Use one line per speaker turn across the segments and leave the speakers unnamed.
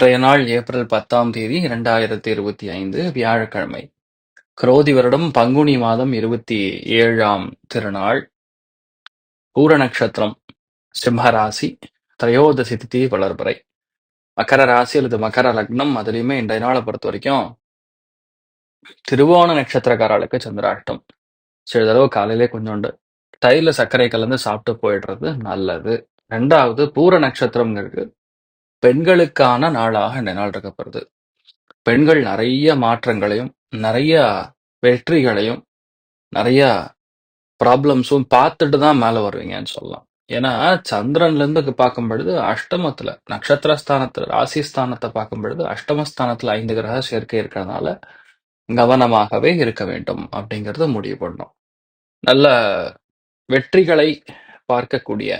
இன்றைய நாள் ஏப்ரல் பத்தாம் தேதி இரண்டாயிரத்தி இருபத்தி ஐந்து வியாழக்கிழமை. குரோதி வருடம் பங்குனி மாதம் இருபத்தி ஏழாம் திருநாள். பூர நட்சத்திரம் சிம்மராசி திரையோதசி திதி வளர்பறை. மகர ராசி அல்லது மகர லக்னம் அதுலேயுமே இன்றைய நாளை பொறுத்த வரைக்கும் திருவோண நட்சத்திரக்காரர்களுக்கு சந்திராஷ்டம். சிறிதளவு காலையிலே கொஞ்சோண்டு தயிரில் சர்க்கரை கலந்து சாப்பிட்டு போயிடுறது நல்லது. ரெண்டாவது பூர நட்சத்திரம்ங்கிறது பெண்களுக்கான நாளாக இந்த நாள் இருக்கப்படுது. பெண்கள் நிறைய மாற்றங்களையும் நிறைய வெற்றிகளையும் நிறைய ப்ராப்ளம்ஸும் பார்த்துட்டு தான் மேலே வருவீங்கன்னு சொல்லலாம். ஏன்னா சந்திரன்ல இருந்து பார்க்கும் பொழுது அஷ்டமத்துல ராசி ஸ்தானத்தை பார்க்கும் பொழுது அஷ்டமஸ்தானத்துல ஐந்து கிரக சேர்க்கை இருக்கிறதுனால கவனமாகவே இருக்க வேண்டும் அப்படிங்கறத முடிவு பண்ணோம். நல்ல வெற்றிகளை பார்க்கக்கூடிய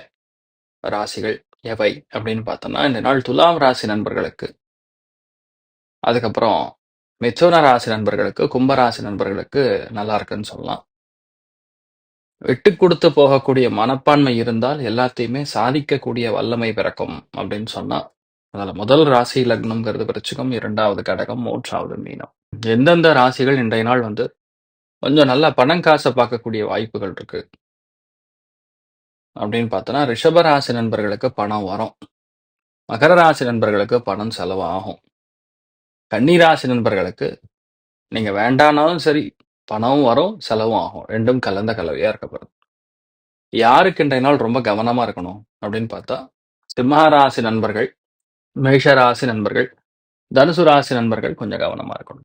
ராசிகள் எவை அப்படின்னு பார்த்தோம்னா இந்த நாள் துலாம் ராசி நண்பர்களுக்கு. அதுக்கப்புறம் மிதுன ராசி நண்பர்களுக்கு கும்பராசி நண்பர்களுக்கு நல்லா இருக்குன்னு சொல்லலாம். விட்டு கொடுத்து போகக்கூடிய மனப்பான்மை இருந்தால் எல்லாத்தையுமே சாதிக்கக்கூடிய வல்லமை பிறக்கும் அப்படின்னு சொன்னா அதில் முதல் ராசி லக்னம்ங்கிறது விருச்சிகம் இரண்டாவது கடகம் மூன்றாவது மீனம். எந்தெந்த ராசிகள் இன்றைய நாள் வந்து கொஞ்சம் நல்லா பணம் காசை பார்க்கக்கூடிய வாய்ப்புகள் இருக்கு. அப்படின்னு பார்த்தோன்னா ரிஷபராசி நண்பர்களுக்கு பணம் வரும். மகர ராசி நண்பர்களுக்கு பணம் செலவாகும். கன்னிராசி நண்பர்களுக்கு நீங்கள் வேண்டானாலும் சரி பணமும் வரும் செலவும் ஆகும். ரெண்டும் கலந்த கலவையாக இருக்கப்படுது யாருக்கு இன்றைய நாள் ரொம்ப கவனமாக இருக்கணும் அப்படின்னு பார்த்தா சிம்மராசி நண்பர்கள் மேஷ ராசி நண்பர்கள் தனுசு ராசி நண்பர்கள் கொஞ்சம் கவனமாக இருக்கணும்.